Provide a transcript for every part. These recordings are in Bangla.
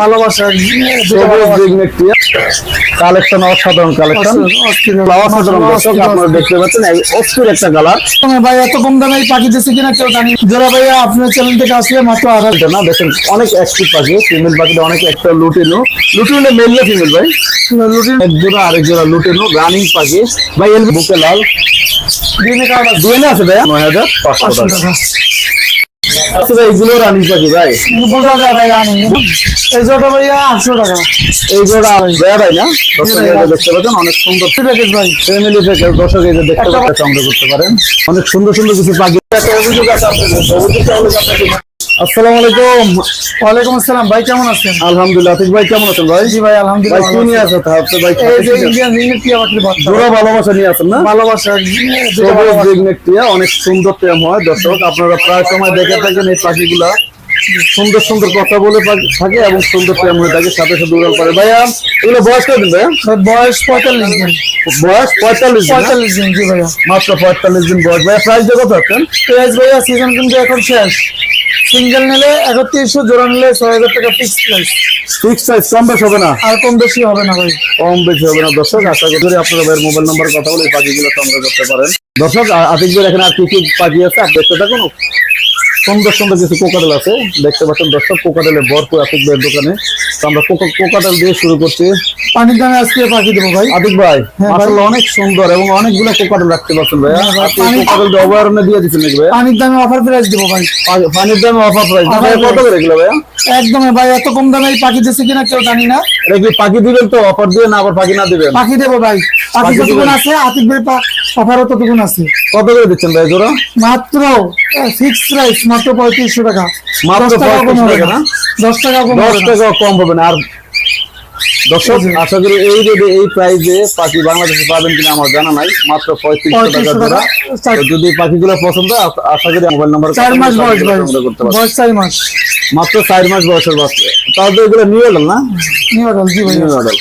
ভালোবাসা কালেকশন অসাধারণ কালেকশন। অসাধারণ দর্শক আপনারা দেখতে পাচ্ছেন অস্থির একটা কালার। ভাই এত কম দামে এই পাখি দিচ্ছে কিনা কেউ জানি জোড়া ভাইয়া আপনার চ্যানেল থেকে আসলে মাত্র আড়াই না দেখেন অনেক অ্যাক্টিভ পাখি ফিমেল পাখিটা অনেক একটা লুটিনো। লুটিনো মেল না ফিমেল ভাই লুটিন এক জোড়া আরেক জোড়া লুটিনো রানিং পাখি। ভাই এল বুকে লাল। দিনে কার্ড আছে। দুয়ে না আছে ভাই নয় হাজার পাঁচশো টাকা। আচ্ছা ভাই এগুলো রানিং পাখি ভাই। বোঝা যায় ভাই এই আটশো টাকা। এই ভাই না? দেখতে পাচ্ছেন অনেক সুন্দর প্যাকেজ ভাই। ফ্যামিলি দর্শক এই দেখতে সংগ্রহ করতে পারেন। অনেক সুন্দর সুন্দর কিছু পাখি একটা অভিযোগ আছে আপনাদের অভিযোগটা হলো যে আপনাদের- আসসালামু আলাইকুম। ওয়ালাইকুম আসসালাম ভাই কেমন আছেন? আলহামদুলিল্লাহ আতিক ভাই কেমন আছেন ভাই? জি ভাই ভাই আলহামদুলিল্লাহ কি ভালো নিয়ে আছি। আছে তাহলে ভাই এই যে ইন্ডিয়ান বাচ্চা। জোড়া ভালোবাসা নিয়ে আছেন না? ভালোবাসা সবুজ। অনেক সুন্দর টেম হয় দর্শক আপনারা প্রায় সময় দেখে থাকেন এই পাখিগুলা। সুন্দর সুন্দর কথা বলে থাকে এবং সুন্দর প্রেম হয়ে থাকে সাথে সাথে উড়াল করে। ভাইয়া এগুলো বয়স কত দিন ভাই বয়স পঁয়তাল্লিশ দিন। বয়স পঁয়তাল্লিশ পঁয়তাল্লিশ দিন জি ভাইয়া। মাত্র পঁয়তাল্লিশ দিন বয়স। ভাইয়া প্রাইস কত আছেন প্রাইস ভাইয়া সিজন কিন্তু এখন শেষ। সিঙ্গেল নিলে একত্রিশশো জোড়া নিলে ছয় হাজার টাকা ফিক্স প্রাইস ফিক্স প্রাইস কম বেশি হবে না? আর কম বেশি হবে না ভাই। কম বেশি হবে না। দর্শক আশা করি আপনারা ভাইয়ের মোবাইল নাম্বার কথা বলে পাখিগুলো সংগ্রহ করতে পারেন। দর্শক আতিকদের এখানে আর কি কি পাখি আছে? আপনি দেখতে থাকুন। সুন্দর সুন্দর কিছু কোকাটেল আছে দেখতে পাচ্ছেন দর্শক কোকাটেলের ভরপুর আতিক ভাইয়ের দোকানে। তো আমরা কোকা- কোকাটেল দিয়ে শুরু করছি। পানির দামে আজকে পাখি দেবো ভাই। আতিক ভাই হ্যাঁ, আসলে অনেক সুন্দর এবং অনেকগুলো কোকাটেল রাখতে পারছেন হ্যাঁ, ভাই, আপনি পানি- দিয়ে অভয়ারণ্যে দিয়ে দিচ্ছেন নাকি ভাইয়া পানির দামে অফার প্রাইস দেবো ভাই। পানির দামে অফার প্রাইস কত করে এগুলো ভাইয়া একদমই ভাই এত কম দামে এই পাখি দিচ্ছে কিনা কেউ জানি না। এটা কি পাখি দিবেন তো? অফার দিয়ে না আবার পাখি না দিবেন? পাখি দেবো ভাই। পাখি আছে আতিক ভাই অফারও ততক্ষণ আছে। কত করে দিচ্ছেন ভাই জোড়া? মাত্র ফিক্স প্রাইস মাত্র পঁয়ত্রিশশো টাকা। মাত্র দশ টাকা কম হবে না। না? দশ টাকা কম হবে না। আর দর্শক আশা করি এই রেটে এই প্রাইসে পাখি বাংলাদেশে পাবেন কিনা আমার জানা নাই মাত্র পঁয়ত্রিশশো টাকা তো যদি পাখিগুলো পছন্দ আশা- করি মোবাইল নাম্বার চার মাস বয়স করতে পারবেন। বয়স চার মাস। মাত্র চার মাস বয়সের বাচ্চা। তাহলে তো এগুলো নিউ না? নিউ অর্ডার জি ভাই। নিউ এডাল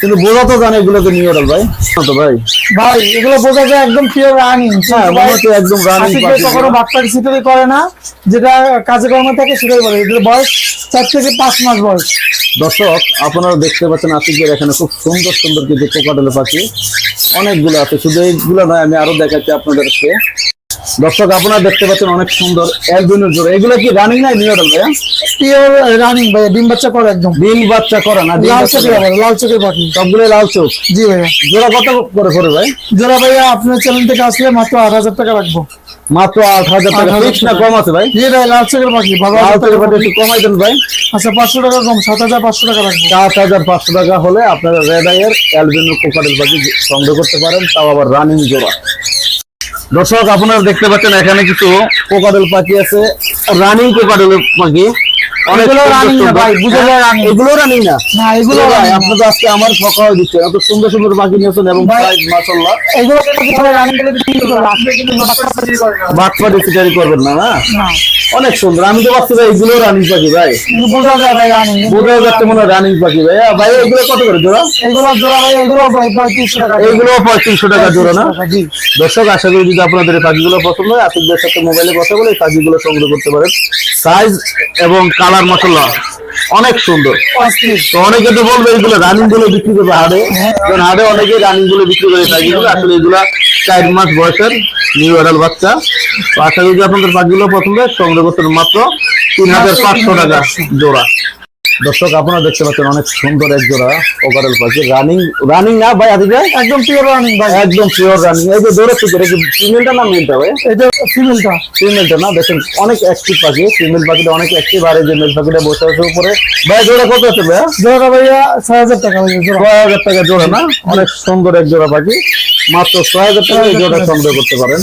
কিন্তু বোঝা তো জানে এগুলো তো নিউ এডাল ভাই। তো ভাই। ভাই এগুলো বোঝা যায় একদম পিওর রানিং হ্যাঁ মনে একদম রানিং আশিক কখনো বাচ্চাকে সিটারি করে না। যেটা কাজে কর্মে থাকে সেটাই বলে। এগুলো বয়স চার থেকে পাঁচ মাস বয়স। দর্শক আপনারা দেখতে পাচ্ছেন আতিকের এখানে খুব সুন্দর সুন্দর কিছু কোকাটেল পাখি। অনেকগুলো আছে। শুধু এইগুলো নয় আমি আরও দেখাচ্ছি আপনাদেরকে। দর্শক আপনারা দেখতে পাচ্ছেন অনেক সুন্দর একদিনের জোড়া। এগুলো কি রানিং নাই নিউ অর্ডার ভাইয়া? পিওর রানিং ভাই ডিম বাচ্চা করে একদম। ডিম বাচ্চা করে না লাল চোখের। লাল চোখের পাখি সবগুলো লাল চোখ। জি ভাইয়া। জোড়া কত করে করে ভাই? জোড়া ভাইয়া আপনার চ্যানেল থেকে আসলে মাত্র আট হাজার টাকা রাখব। মাত্র আট হাজার টাকা। ফিক্স না কম আছে ভাই? জি ভাই লাল চোখের পাখি বারো লাল চোখের পাখি পাখি। একটু কমাই দেন ভাই। আচ্ছা পাঁচশো টাকা কম সাত হাজার পাঁচশো টাকা রাখব সাত হাজার পাঁচশো টাকা হলে আপনারা রেড আইয়ের অ্যালবিনো কোকাটেল পাখি সংগ্রহ করতে পারেন তাও আবার রানিং জোড়া। দর্শক আপনারা দেখতে পাচ্ছেন এখানে কিছু কোকাডেল পাখি আছে। রানিং কোকাডেল পাখি। অনেক সুন্দর হয়ে আমি তো ভাবছি ভাই এগুলো রানিং পাখি ভাই। বোঝা যায় ভাই যাচ্ছে মনে হয় রানিং পাখি ভাই। আ, ভাই এগুলো কত করে জোড়া? এগুলো পঁয়ত্রিশশো টাকা জোড়া। না? দর্শক আশা করি যদি আপনাদের পাখিগুলো পছন্দ হয় আতিকদের সাথে মোবাইলে কথা বলে পাখিগুলো সংগ্রহ করতে পারেন। সাইজ এবং কালার মশলা অনেক সুন্দর। তো অনেকে তো বলবে এগুলো রানিংগুলো বিক্রি করবে হাড়ে কারণ হাড়ে অনেকে রানিংগুলো বিক্রি করে পাখিগুলো আসলে এগুলো চার মাস বয়সের নিউ এডাল বাচ্চা। তো আশা করি আপনাদের পাখিগুলো পছন্দ সংগ্রহ করতে মাত্র তিন হাজার পাঁচশো টাকা জোড়া। দর্শক আপনারা দেখতে পাচ্ছেন অনেক সুন্দর এক জোড়া ওকারেল পাখি। রানিং রানিং না ভাই আদি ভাই একদম পিওর রানিং ভাই। একদম পিওর রানিং এই যে দৌড়াচ্ছে করে ফিমেলটা না মেলটা ভাই? এটা ফিমেলটা ফিমেলটা না? দেখেন অনেক অ্যাক্টিভ পাখি। ফিমেল পাখিটা অনেক অ্যাক্টিভ আর এই যে মেল পাখিটা বসে আছে উপরে। ভাই জোড়া কত আছে ভাই জোড়া ভাইয়া ছয় হাজার টাকা ছয় হাজার টাকা জোড়া না? অনেক সুন্দর এক জোড়া পাখি। মাত্র ছয় হাজার টাকা জোড়া সংগ্রহ করতে পারেন।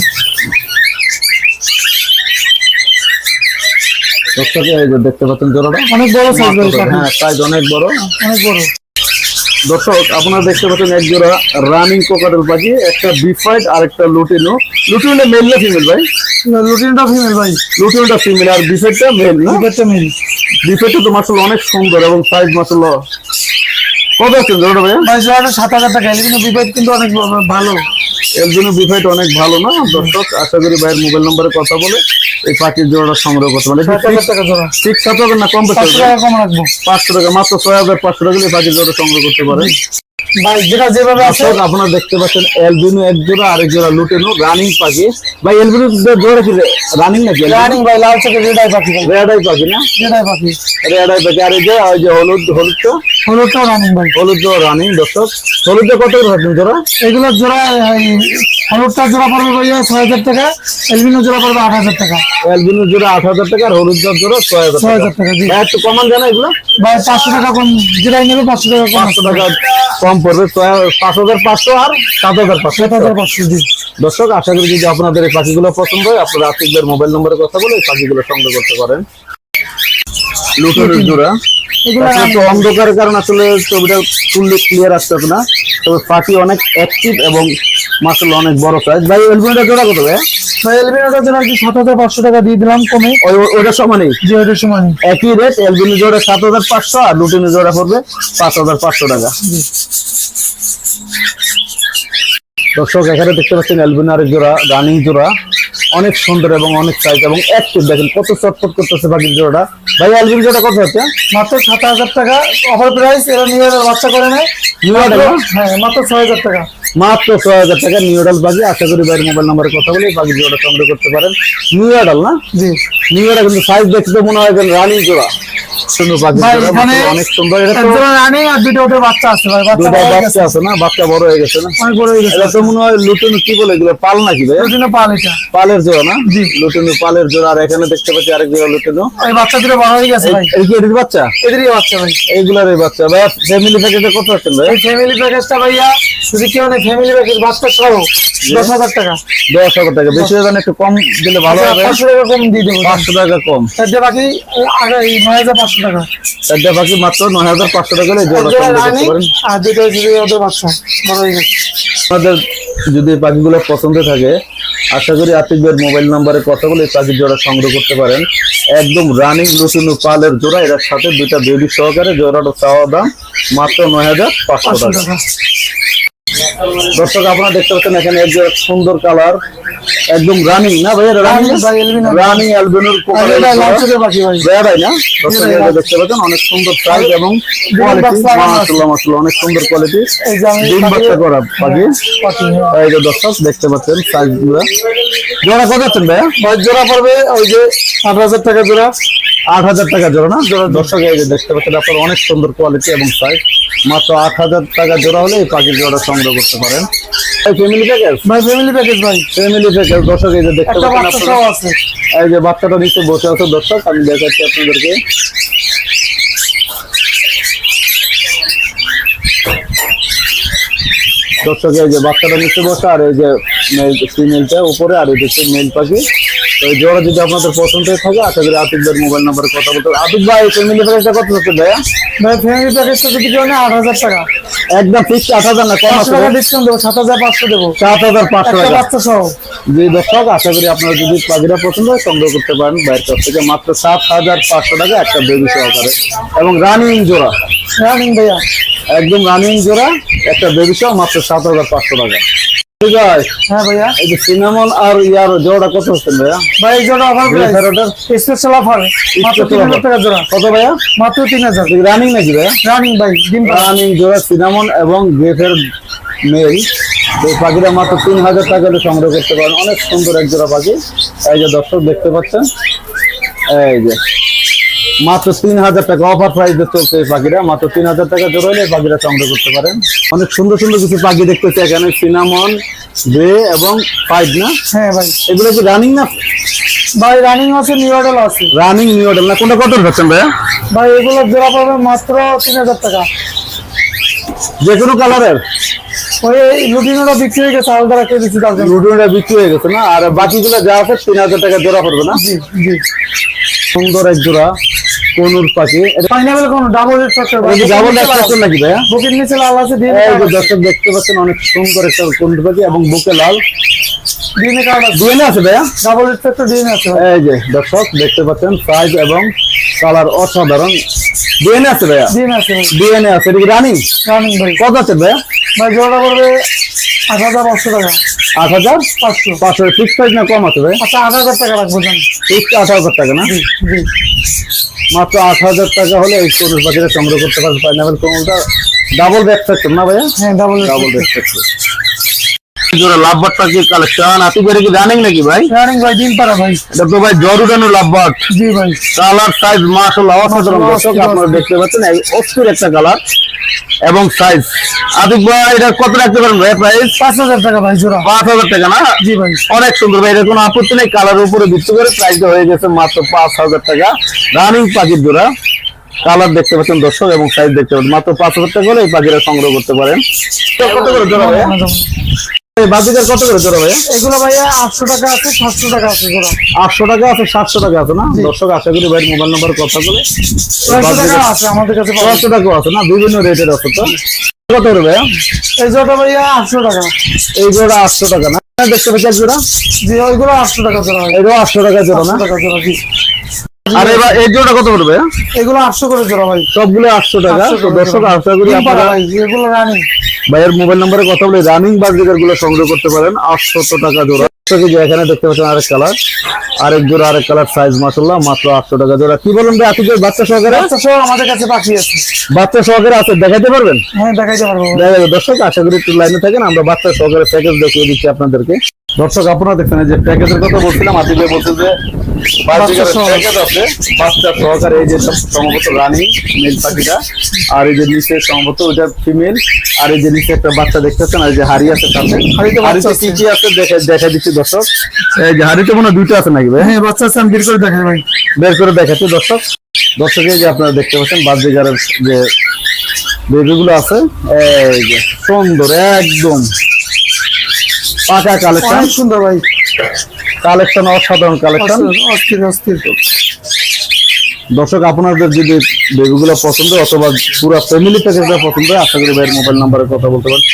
দর্শকে দেখতে পাচ্ছেন জোড়াটা অনেক বড় সাইজ হ্যাঁ সাইজ অনেক বড়। অনেক বড়। দর্শক আপনারা দেখতে পাচ্ছেন এক জোড়া রানিং কোকাটেল পাখি একটা বিফাইট আর একটা লুটিনো লুটিনো মেল না ফিমেল ভাই? লুটিনটা ফিমেল ভাই। লুটিনোটা ফিমেল আর বিফাইটটা মেল না? দুপারটা মেল বিফাইটটা তো মাসাল্লাহ অনেক সুন্দর এবং সাইজ মাসাল্লাহ কত আছে জোড়াটা ভাই ভাই জোড়াটা সাত হাজার টাকা। কিন্তু বিপদ কিন্তু অনেক ভালো। এলবিনো বিফাইট অনেক ভালো না দর্শক? আশা করি ভাইয়ের মোবাইল নম্বরে কথা বলে এই পাখির জোড়াটা সংগ্রহ করতে পারে ঠিক সাত হাজার না কম বেশি পাঁচশো টাকা কম রাখব। পাঁচশো টাকা মাত্র ছয় হাজার পাঁচশো টাকা দিয়ে পাখির জোড়া সংগ্রহ করতে পারেন। ভাই যেটা যেভাবে আছে। আপনারা দেখতে পাচ্ছেন এলবিনো এক জোড়া আরেক জোড়া লুটেনো রানিং পাখি। ভাই এলবিনো জোড়া কি রানিং নাকি রানিং ভাই লাল চোখের রেডাই পাখি রেডাই পাখি না? রেডাই পাখি। রেডাই পাখি আর এই যে ওই যে হলুদ হলুদটা? হলুদটাও রানিং ভাই। হলুদ রানিং দর্শক। হলুদটা কত রাখবেন জোড়া? এগুলোর জোড়া হলুদটা জোড়া পড়বে ভাইয়া ছয় হাজার টাকা এলবিনো জোড়া পড়বে আট হাজার টাকা। এলবিনো জোড়া আট হাজার টাকা আর হলুদ জোড়া ছয় হাজার ছয় হাজার টাকা। একটু কমান জানা এগুলো। ভাই পাঁচশো টাকা কম যেটাই নেবে পাঁচশো টাকা পাঁচশো টাকা কম পড়বে পাঁচ হাজার পাঁচশো আর সাত হাজার পাঁচশো। সাত হাজার পাঁচশো জি। দর্শক আশা করি যদি আপনাদের এই পাখিগুলো পছন্দ হয় আপনারা আতিকদের মোবাইল নম্বরে কথা বলে এই পাখিগুলো সংগ্রহ করতে পারেন। লুটেনের জোড়া। অন্ধকারের কারণে আসলে ছবিটা ফুললি ক্লিয়ার আসতে হবে না। তবে পাখি অনেক অ্যাক্টিভ এবং মাসাল অনেক বড় সাইজ ভাই এলবিনোটা জোড়া কত ভাই? ভাই এলবিনোটার জন্য কি সাত হাজার পাঁচশো টাকা দিয়ে দিলাম কমে। ওই ওইটার সমানই যে ওইটার সময় নেই একই রেট এলবিনো জোড়া সাত হাজার পাঁচশো আর লুটিনো জোড়া পড়বে পাঁচ হাজার পাঁচশো টাকা। দর্শক এখানে দেখতে পাচ্ছেন এলবিনো আর জোড়া রানিং জোড়া। অনেক সুন্দর এবং অনেক সাইজ এবং অ্যাক্টিভ দেখেন কত চটপট করতেছে পাখির জোড়াটা। ভাই এলবিনো জোড়া কত হচ্ছে? মাত্র সাত হাজার টাকা। অফার প্রাইস এরা নিয়ে বাচ্চা করে নেয়। হ্যাঁ মাত্র ছয় হাজার টাকা। মাত্র ছয় হাজার টাকা নিউ অর্ডার বাকি আশা করি বাইরের মোবাইল নাম্বারে কথা বলে বাকি জোড়া সংগ্রহ করতে পারেন। নিউ অর্ডার না? জি। নিউ অর্ডার কিন্তু সাইজ দেখতে মনে হয় রানিং জোড়া। সুন্দর পাখি ভাই, জোড়া, এখানে অনেক সুন্দর এটা তো রানিং আর দুটো ওদের বাচ্চা আছে ভাই বাচ্চা দুটা বড় বাচ্চা আছে না? বাচ্চা বড় হয়ে গেছে না? অনেক বড় হয়ে গেছে। এটা তো মনে হয় লুটুন কি বলে এগুলো? পাল নাকি ভাই? দুদিনে পাল এটা। পালের জোড়া না? লুটুনু পালের জোড়া। আর এখানে দেখতে পাচ্ছি আরেক জোড়া লুটুনু। ওই বাচ্চা দুটো বড় হয়ে গেছে ভাই। এই কি এটির বাচ্চা? এদেরই বাচ্চা ভাই। এইগুলার এই বাচ্চা। ভাই ফ্যামিলি প্যাকেজে কত আছেন ভাই? এই ফ্যামিলি প্যাকেজটা ভাইয়া যদি কেউ ফ্যামিলি প্যাকেজ বাচ্চা সহ দশ হাজার টাকা। দশ হাজার টাকা। বেশি হয়ে একটু কম দিলে ভালো হবে। পাঁচশো টাকা কম দিয়ে দেবো। পাঁচশো টাকা কম। বাকি নয় হাজার পাঁচশো টাকা। চারটা পাখি মাত্র নয় হাজার পাঁচশো টাকা হলে আর দুটো যদি ওদের বাচ্চা বড় হয়ে গেছে। যদি পাখিগুলো পছন্দ থাকে আশা করি আতিকদের মোবাইল নাম্বারে কথা বলে পাখির জোড়া সংগ্রহ করতে পারেন। একদম রানিং লুটুনু পালের জোড়া এটার সাথে দুইটা বেবি সহকারে জোড়াটা চাওয়া দাম মাত্র নয় হাজার পাঁচশো টাকা। দর্শক আপনারা দেখতে পাচ্ছেন এখানে এক সুন্দর কালার একদম রানিং না ভাই রানিং রানিং অ্যালবিনোর পাখি ভাই ভাই না? দেখতে পাচ্ছেন অনেক সুন্দর সাইজ এবং কোয়ালিটি। মাশাআল্লাহ মাশাআল্লাহ অনেক সুন্দর কোয়ালিটি এই যে আমি ডিম বাচ্চা করা পাখি। হ্যাঁ। এই যে দর্শক দেখতে পাচ্ছেন সাইজগুলা জোড়া কত আছেন ভাইয়া? ভাই জোড়া পড়বে ওই যে আট হাজার টাকা জোড়া। আট হাজার টাকা জোড়া না? জোড়া দর্শক এই যে দেখতে পাচ্ছেন আপনার অনেক সুন্দর কোয়ালিটি এবং সাইজ মাত্র আট হাজার টাকা জোড়া হলে এই পাখির জোড়া সংগ্রহ করতে পারেন। ভাই ফ্যামিলি প্যাকেজ ভাই ফ্যামিলি প্যাকেজ ভাই। ফ্যামিলি প্যাকেজ দর্শক এই যে দেখতে পাচ্ছেন এই যে বাচ্চাটা নিচে বসে আছে দর্শক আমি দেখাচ্ছি আপনাদেরকে। দর্শক এই যে বাচ্চাটা নিচে বসে আর এই যে ফিমেলটা উপরে আর এই যে মেল পাখি তো জোড়া যদি আপনাদের পছন্দ হয়ে থাকে আশা করি আতিকদের মোবাইল নাম্বারে কথা বলতে। আতিক ভাই ফ্যামিলি প্যাকেজটা কত হচ্ছে ভাইয়া? ভাই ফ্যামিলি প্যাকেজটা যদি কেউ নেয় আট হাজার টাকা। একদম ফিক্স আট হাজার না কম টাকা ডিসকাউন্ট দেবো সাত হাজার পাঁচশো দেবো। সাত হাজার পাঁচশো টাকা। বাচ্চা সহ। যে দর্শক আশা করি আপনারা যদি পাখিটা পছন্দ হয় সংগ্রহ করতে পারেন। বাইরের কাছ থেকে মাত্র সাত হাজার পাঁচশো টাকা একটা বেবি সহকারে। এবং রানিং জোড়া। রানিং ভাইয়া। একদম রানিং জোড়া একটা বেবি সহ মাত্র সাত হাজার পাঁচশো টাকা। হ্যাঁ ভাইয়া। এই যে সিনামন আর ইয়ার জোড়া কত হচ্ছে ভাইয়া? ভাই এই জোড়া অফার প্রাইস স্পেশাল অফার মাত্র তিন হাজার টাকা জোড়া। কত ভাইয়া? মাত্র তিন হাজার। রানিং নাকি ভাইয়া? রানিং ভাই ডিম রানিং জোড়া সিনামন এবং গ্রেফের মেল এই পাখিটা মাত্র তিন হাজার টাকা সংগ্রহ করতে পারেন। অনেক সুন্দর এক জোড়া পাখি। এই যে দর্শক দেখতে পাচ্ছেন। এই যে মাত্র তিন হাজার টাকা অফার প্রাইসে চলছে এই পাখিটা। মাত্র তিন হাজার টাকা জোর হলে পাখিরা সংগ্রহ করতে পারেন। অনেক সুন্দর সুন্দর কিছু পাখি দেখতেছি এখানে সিনামন বে এবং ফাইভ না? হ্যাঁ ভাই। এগুলো কি রানিং না? ভাই রানিং আছে নিউ মডেল আছে। রানিং নিউ মডেল না? কোনটা কত ভাই এগুলো জোড়া পাবে মাত্র তিন হাজার টাকা। যে কোনো কালারের? ওই লুটিনোটা বিক্রি হয়ে গেছে আলাদা রাখে দিচ্ছি বিক্রি হয়ে গেছে না? আর বাকিগুলো যা আছে তিন হাজার টাকা জোড়া পড়বে না? জি জি। সুন্দর এক জোড়া। কোনুর পাখি পাইনাপেল কোন ডাবল রেড ফ্যাক্টর ভাই ডাবল ডাক্তার নাকি ভাইয়া? বুকিং নিচে লাল আছে ডিএনএ এই যে দর্শক দেখতে পাচ্ছেন অনেক সুন্দর একটা কোনুর পাখি এবং বুকে লাল। ডিএনএ কার্ড ডিএনএ আছে ভাইয়া? ডাবল রেড ফ্যাক্টর ডিএনএ আছে। ভাই এই যে দর্শক দেখতে পাচ্ছেন সাইজ এবং কালার অসাধারণ। ডিএনএ আছে ভাইয়া? ডিএনএ আছে। ভাই ডিএনএ আছে এটা রানিং রানিং ভাই। কত আছে ভাইয়া? ভাই জোড়াটা পড়বে আট হাজার পাঁচশো টাকা। আট হাজার? পাঁচশো। পাঁচশো। ফিক্স প্রাইস না কম আছে ভাই আচ্ছা আট হাজার টাকা রাখব জান। ফিক্স আট হাজার টাকা না? জি জি। মাত্র আট হাজার টাকা হলে এই চল্লিশ পাখিটা সংগ্রহ করতে পারবে পাইনাপেল কোনটা ডাবল ব্যাক থাকতো না ভাইয়া? হ্যাঁ ডাবল ডাবল ব্যাক ফ্যাক্টর জোড়া লাভবাট পাখির কালেকশন আতি করে কি রানিং নাকি ভাই? রানিং ভাই ভাই। এটা তো ভাই লাভবাট জি ভাই। কালার সাইজ মাশাআল্লাহ অসাধারণ মাশাআল্লাহ, দর্শক আপনারা দেখতে পাচ্ছেন এই অস্থির একটা কালার এবং সাইজ ভাই এটা কত রাখতে পারেন ভাই প্রাইস পাঁচ হাজার টাকা ভাই জোড়া। পাঁচ হাজার টাকা না? জি ভাই। অনেক সুন্দর ভাই এটা কোনো আপত্তি নেই কালার উপরে ভিত্তি করে প্রাইসটা হয়ে গেছে মাত্র পাঁচ হাজার টাকা। রানিং পাখির জোড়া। কালার দেখতে পাচ্ছেন দর্শক এবং সাইজ দেখতে পাচ্ছেন। মাত্র পাঁচ হাজার টাকা হলে এই পাখিরা সংগ্রহ করতে পারেন। কত করে জোড়া ভাইয়া? এই বাজিকার কত করে জোড়া ভাইয়া? এগুলো ভাইয়া আটশো টাকা আছে সাতশো টাকা আছে জোড়া। আটশো টাকা আছে সাতশো টাকা আছে না? দর্শক আশা করি ভাই মোবাইল নাম্বার কথা বলে ছয়শো টাকা আছে আমাদের কাছে টাকা আছে না? বিভিন্ন রেটের আছে তো? কত করে ভাইয়া? এই জোড়া ভাইয়া আটশো টাকা। এই জোড়া আটশো টাকা না? দেখতে পাচ্ছি জোড়া। জি ওইগুলো আটশো টাকা জোড়া এটাও আটশো টাকা জোড়া না? টাকা জোড়া জি। আর এবার এই জোড়া কত ভাইয়া এগুলো আটশো করে জোড়া ভাই। সবগুলো আটশো টাকা? 800 তো করে দর্শক আশা করি আপনারা এগুলো রানিং ভাইয়ের মোবাইল নাম্বারে কথা বলে রানিং বাজিকারগুলো সংগ্রহ করতে পারেন। আটশো টাকা জোড়া। যে এখানে দেখতে পাচ্ছেন আরেক কালার আরেক জোড়া আরেক কালার সাইজ মাসাল্লাহ মাত্র আটশো টাকা জোড়া। কি বলেন ভাই যে বাচ্চা সহকারে? বাচ্চা সহ আমাদের কাছে পাখি আছে। বাচ্চা সহকারে আছে দেখাতে পারবেন? হ্যাঁ দেখাইতে পারব। দর্শক আশা করি একটু লাইনে থাকেন আমরা বাচ্চা সহকারে প্যাকেজ দেখিয়ে দিচ্ছি আপনাদেরকে। দর্শক আপনারা দেখছেন যে প্যাকেজের কথা বলছিলাম আপনি যে বলছেন যে। প্যাকেজ আছে। বাচ্চা সহকারে এই যে সব সম্ভবত রানী মেল পাখিটা আর এই যে নিচে সম্ভবত ওইটা ফিমেল আর এই যে নিচে একটা বাচ্চা দেখতেছেন আর এই যে হাড়ি আছে হাড়িতে আছে। কি কি আছে দেখা দেখা দিচ্ছি দর্শক। এই যে হাড়িতে মনে আছে নাকি ভাই? হ্যাঁ বাচ্চা আছে আমি বের করে দেখাই ভাই। বের করে দেখাচ্ছি দর্শক। দর্শকের যে আপনারা দেখতে পাচ্ছেন বাদ্যিকারের যে বেবিগুলো আছে এই যে সুন্দর একদম পাকা কালেকশন অনেক সুন্দর ভাই। কালেকশন অসাধারণ কালেকশন অস্থির অস্থির। দর্শক আপনাদের যদি বেবিগুলো পছন্দ অথবা পুরো ফ্যামিলি প্যাকেজটা পছন্দ হয় আশা করি ভাইয়ের মোবাইল নাম্বারে কথা বলতে পারেন।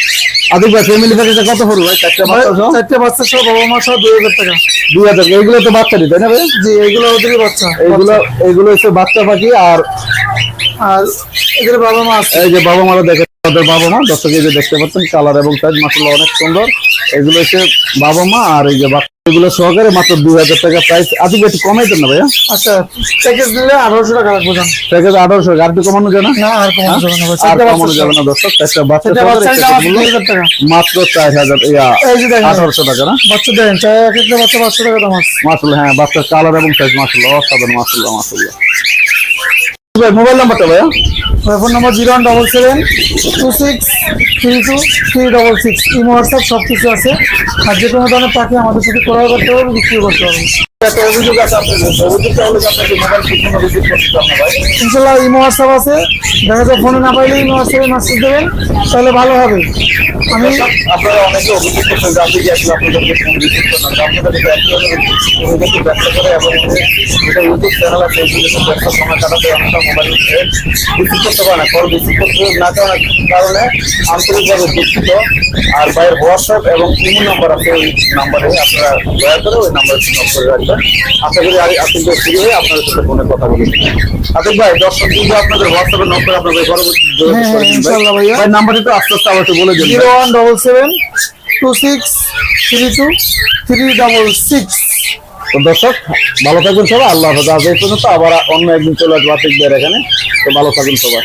আদিক ভাই ফ্যামিলি প্যাকেজটা কত পড়বে ভাই? চারটে বাচ্চা সহ? চারটে বাচ্চা সহ বাবা মা সহ দুই হাজার টাকা। দুই হাজার এইগুলো তো বাচ্চারই তাই না ভাই? জি এগুলো ওদেরই বাচ্চা? এইগুলো এইগুলো হচ্ছে বাচ্চা পাখি আর আর এদের বাবা মা আছে। এই যে বাবা মারা দেখে তাদের বাবা মা দর্শক এই যে দেখতে পাচ্ছেন কালার এবং সাইজ মাসাল্লাহ অনেক সুন্দর। এগুলো হচ্ছে বাবা মা আর এই যে এগুলো সহকারে মাত্র দুই হাজার টাকা প্রাইস আজকে একটু কমাই দেন না ভাইয়া? আচ্ছা প্যাকেজ দিলে আঠারোশো টাকা রাখব জান। প্যাকেজ আঠারোশো আর একটু কমানো না? আর কমানো যাবে না আর কমানো বাচ্চা। যাবে সহ। না দর্শক। একটা বাচ্চা মাত্র চার হাজার আঠারোশো টাকা না? বাচ্চা চার একটা বাচ্চা পাঁচশো টাকা দাম মাসাল্লাহ হ্যাঁ বাচ্চার কালার এবং সাইজ মাসাল্লাহ অসাধারণ মাসাল্লাহ মাসাল্লাহ ভাই মোবাইল নাম্বারটা ভাইয়া phone number zero one double seven two six three two three double six imo WhatsApp সব কিছু আছে। আর যে কোনো ধরনের পাখি আমাদের সাথে ক্রয় করতে হবে, বিক্রি করতে হবে। একটা অভিযোগ আছে আপনাদের অভিযোগটা হলো আপনাকে মোবাইল করতে হবে ইনশাল্লাহ ইমো হোয়াটসঅ্যাপ আছে। দেখা যায় ফোনে না পাইলে ইমো হোয়াটসঅ্যাপে মেসেজ দেবেন তাহলে ভালো হবে। আমি আপনারা অনেকে অভিযোগ করছেন যে আপনি আসলে আপনাদেরকে ফোন রিসিভ করছেন আপনাদের ব্যবসা করে এবং এটা ইউটিউব চ্যানেল আছে সময় কাটাতে মোবাইল রিসিভ করতে পারে না। কল রিসিভ করতে না কারণে আন্তরিকভাবে দুঃখিত। আর ভাইয়ের হোয়াটসঅ্যাপ এবং ইমো নাম্বার আছে ওই নাম্বারে। আপনারা দয়া করে ওই নাম্বারে করে রাখবেন। আশা করি আর আপনি ফ্রি হয়ে আপনাদের সাথে ফোনে কথা বলে। আতিক ভাই দর্শক যদি আপনাদের হোয়াটসঅ্যাপে নোট করে আপনাদের পরবর্তী হ্যাঁ, ভাই। ইনশাআল্লাহ ভাইয়া। ভাই নাম্বারটি তো আস্তে আস্তে আবার একটু বলে দিন। Zero one double seven two six three two three double six. তো দর্শক ভালো থাকবেন সবাই। আল্লাহ হাফেজ। আজ এই পর্যন্ত আবার অন্য একদিন চলে আসব আতিক ভাইয়ের এখানে। তো ভালো থাকুন সবাই।